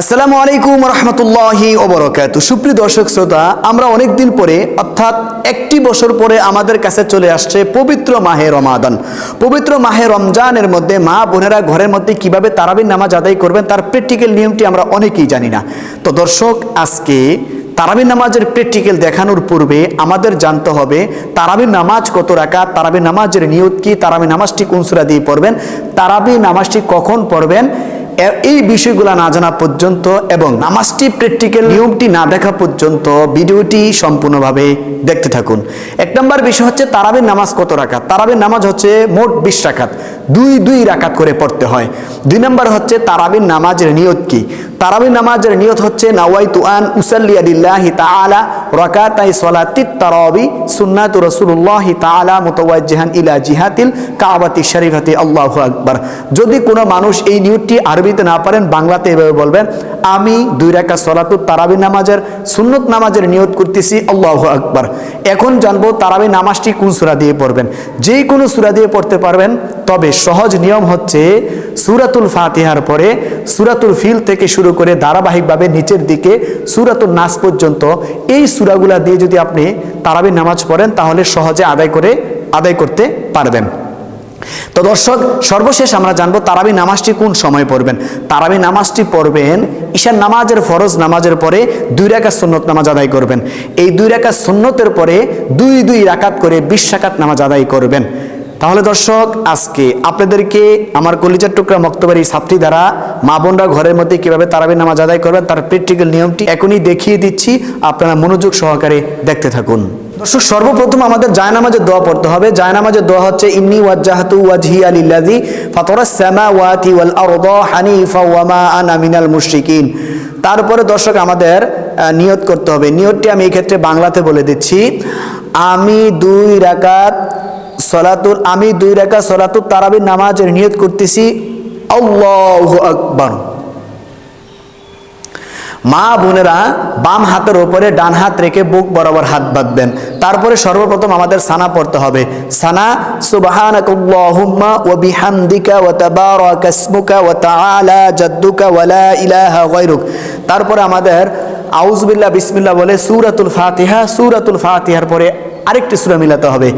আসসালামু আলাইকুম রহমতুল্লাহি ওবরকাত সুপ্রিয় দর্শক শ্রোতা, আমরা অনেক দিন পরে, অর্থাৎ একটি বছর পরে আমাদের কাছে চলে আসছে পবিত্র মাহে রমাদান। পবিত্র মাহে রমজানের মধ্যে মা বোনেরা ঘরের মধ্যে কীভাবে তারাবির নামাজ আদায় করবেন, তার প্র্যাকটিক্যাল নিয়মটি আমরা অনেকেই জানি না। তো দর্শক, আজকে তারাবির নামাজের প্র্যাকটিক্যাল দেখানোর পূর্বে আমাদের জানতে হবে, তারাবির নামাজ কত রাখা তারাবির নামাজের নিয়ত কি, তারাবির নামাজটি কোন সুরা দিয়ে পড়বেন, তারাবির নামাজটি কখন পড়বেন এই বিষয়গুলো না জানা পর্যন্ত এবং নামাজটি প্র্যাকটিক্যাল নিয়মটি না দেখা পর্যন্ত ভিডিওটি সম্পূর্ণভাবে দেখতে থাকুন। এক নম্বর বিষয় হচ্ছে তারাবের নামাজ কত রাখাত তারাবের নামাজ হচ্ছে মোট বিশ রাখাত দুই দুই রাকাত করে পড়তে হয়। দুই নম্বর হচ্ছে তারাবির নামাজের নিয়ত কি? তারাবির নামাজের নিয়ত হচ্ছে নাওয়াই তুআন উসাল্লিয়া লিল্লাহি তাআলা রাকাতাই সলাতিত তারাবি ইলা জিহাতিল কাবাতি শরীফাতি। আকবার। যদি কোনো মানুষ এই নিয়তটি আরবিতে না পারেন, বাংলাতে এভাবে বলবেন, আমি দুই রাকাত সলাতুত তারাবির নামাজের সুন্নত নামাজের নিয়ত করতেছি, আল্লাহু আকবার। এখন জানব তারাবি নামাজটি কোন সূরা দিয়ে পড়বেন। যে কোনো সূরা দিয়ে পড়তে পারবেন, তবে সহজ নিয়ম হচ্ছে, সুরাতুল ফাতিহার পরে সুরাতুল ফিল থেকে শুরু করে ধারাবাহিকভাবে নিচের দিকে সুরাতুল নাস পর্যন্ত এই সুরাগুলা দিয়ে যদি আপনি তারাবির নামাজ পড়েন, তাহলে সহজে আদায় করে, আদায় করতে পারবেন। তো দর্শক, সর্বশেষ আমরা জানব তারাবি নামাজটি কোন সময় পড়বেন? তারাবি নামাজটি পড়বেন ঈশান নামাজের ফরজ নামাজের পরে দুই রাকাত সুন্নত নামাজ আদায় করবেন। এই দুই রাকাত সুন্নতের পরে দুই দুই রাকাত করে বিশ রাকাত নামাজ আদায় করবেন। তাহলে দর্শক, আজকে আপনাদেরকে আমার কলিজার টুকরা মক্তবাড়ি ছাত্রী দ্বারা মা বোনরা ঘরের মধ্যে কীভাবে তারাবি নামাজ আদায় করবেন, তার প্র্যাকটিক্যাল নিয়মটি এখনই দেখিয়ে দিচ্ছি। আপনারা মনোযোগ সহকারে দেখতে থাকুন। দর্শক, সর্বপ্রথম আমাদের জায়নামাজের দোয়া পড়তে হবে। জায়নামাজের দোয়া হচ্ছে, ইন্নি ওয়াজ্জাহাতু ওয়াজহি আলিল্লাযী ফাতারাস সামাওয়াতি ওয়াল আরদা হানিফা ওয়া মা আনা মিনাল মুশরিকিন। তারপরে দর্শক, আমাদের নিয়ত করতে হবে। নিয়তটি আমি এই ক্ষেত্রে বাংলাতে বলে দিচ্ছি। আমি দুই রাকাত সলাতুল, আমি দুই রাকাত সলাতুল তারাবির নামাজের নিয়ত করতেছি। আল্লাহু আকবার। মা বোনেরা বাম হাতের ওপরে ডান হাত রেখে বুক বরাবর হাত বাঁধবেন। তারপরে সর্বপ্রথম আমাদের সানা পড়তে হবে। সানা, সুবহানাকাল্লাহুম্মা ওয়া বিহামদিকা ওয়া তাবারাকা ইসমুকা ওয়া তাআলা জাদ্দুকা ওয়া লা ইলাহা গায়রুক। তারপরে আমাদের আউযুবিল্লাহ, বিসমিল্লাহ বলে সূরাতুল ফাতিহা, সূরাতুল ফাতিহার পরে আরেকটি সূরা মিলাতে হবে।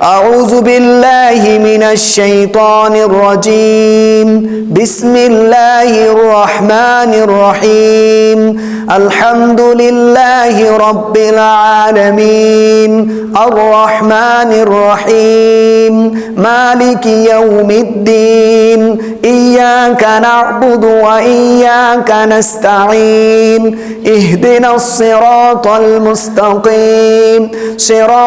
আউযু বিল্লাহি মিনাশ শাইতানির রাজিম। বিসমিল্লাহির রহমানির রহিম। আলহামদুলিল্লাহি রাব্বিল আলামিন। আর রহমানির রহিম। মালিকি ইয়াউমিদ্দিন। ইয়াকা না'বুদু ওয়া ইয়াকা নাস্তাঈন। ইহদিনাস সিরাতাল মুস্তাকিম।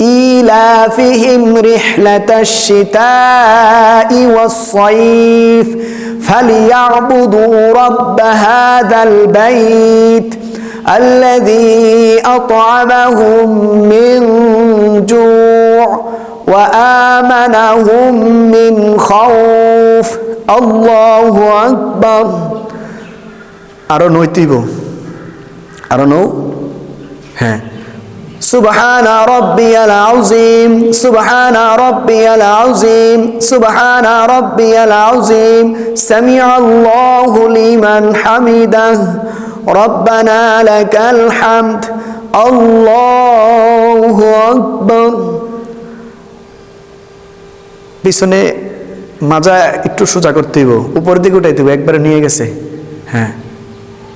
إيلافهم رحلة الشتاء والصيف فليعبدوا رب هذا البيت الذي أطعمهم من جوع وآمنهم من خوف الله أكبر আরো নৈতিব আরো নৌ হ্যাঁ সুবহানা রব্বিয়াল আউজিম সুবহানা রব্বিয়াল আউজিম সুবহানা রব্বিয়াল আউজিম সামিআল্লাহু লিমান হামিদাহ। রব্বানা লাকাল হামদ। আল্লাহু আকবার। পিছনে মাজা একটু সোজা করতে হইব উপর দিকে উঠাইতে হইব, একবারে নিয়ে গেছে। হ্যাঁ।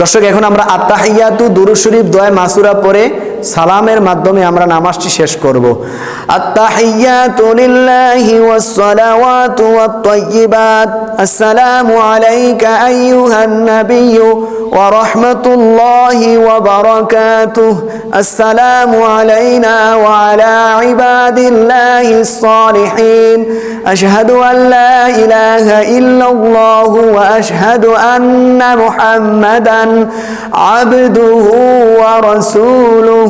দর্শক এখন আমরা আত্মাহিয়াতু দুরু শরীফ দয় মাসুরা পরে সালামের মাধ্যমে আমরা নামাজটি শেষ করব। আসসালামু আলাইকা আন্না মুহাম্মাদান আবদুহু ওয়া রাসূলুহু।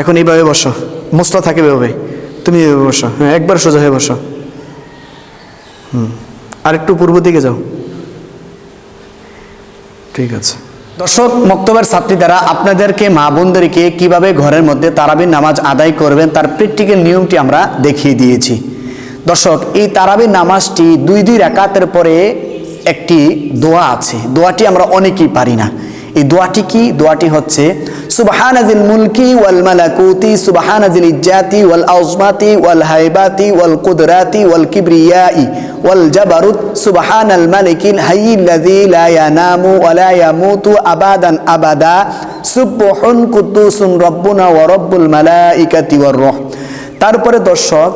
এখন এইভাবে বসো। মুস্তা থাকে এভাবে। তুমি এভাবে বসো। হ্যাঁ একবার সোজা হয়ে বসো। হুম, আরেকটু পূর্ব দিকে যাও। ঠিক আছে। দর্শক, মক্তবের ছাত্রী দ্বারা আপনাদেরকে মা বোনদেরকে কীভাবে ঘরের মধ্যে তারাবির নামাজ আদায় করবেন, তার প্র্যাকটিক্যাল নিয়মটি আমরা দেখিয়ে দিয়েছি। দর্শক, এই তারাবির নামাজটি দুই দুই রাকাতের পরে একটি দোয়া আছে। দোয়াটি আমরা অনেকেই পারি না। এই দোয়াটি কি? দোয়াটি হচ্ছে সুবহানাজিল মুলকি ওয়াল মালাকুতি সুবহানাজিল ইজ্জাতি ওয়াল আউজমাতি ওয়াল হাইবাতি ওয়াল কুদরাতি ওয়াল কিবরিয়াই ওয়াল জাবারুত সুবহানাল মালিকিল হাইয়িল্লাযী লা ইয়ানামু ওয়া লা ইয়ামুতু আবাদান আবাদা সুবহুন কুদ্দুসুন রব্বুনা ওয়া রব্বুল মালাইকাতি ওয়ার রূহ তারপরে দর্শক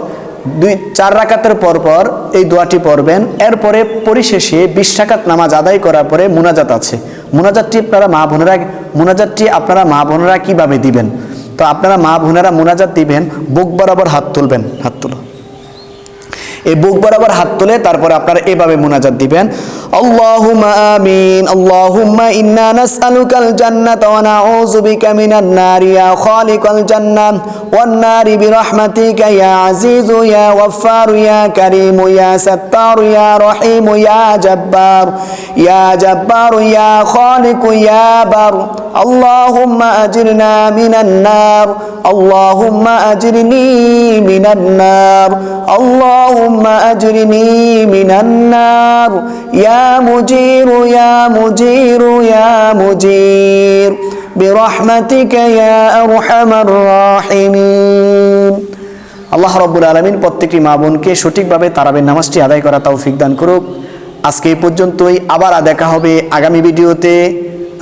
দুই, চার রাকাতের পরপর পর এই দোয়াটি পড়বেন। এরপরে পরিশেষে বিশ রাকাত নামাজ আদায় করার পরে মোনাজাত আছে। মোনাজাতটি আপনারা মা বোনেরা, মোনাজাতটি আপনারা মা বোনেরা কীভাবে দিবেন? তো আপনারা মা বোনেরা মোনাজাত দিবেন, বুক বরাবর হাত তুলবেন, হাত তুলো এই বুক বরাবর হাত তুলে তারপরে আপনারা এভাবে মোনাজাত দিবেন। আল্লাহুম্মা আমিন। আল্লাহুম্মা ইন্না নাসআলুকাল জান্নাতা ওয়া নাউযু বিকা মিনান নারি ইয়া খালিকাল জান্নাত ওয়ান নারি বিরহমাতিকা ইয়া আজিজু ইয়া গফফার ইয়া কারীম ইয়া সাত্তার ইয়া রহিম ইয়া জাব্বার ইয়া জাব্বার ইয়া খালিক ইয়া বার اللهم أجرنا من النار اللهم أجرني من النار اللهم اللهم أجرني من النار يا مجير يا مجير يا مجير برحمتك يا أرحم الراحمين আল্লাহ রব্বুল আলমিন প্রত্যেকটি মা বোনকে সঠিকভাবে তারাবের নামাজটি আদায় করা তৌফিক দান করুক আজকে এই পর্যন্তই আবার দেখা হবে আগামী ভিডিওতে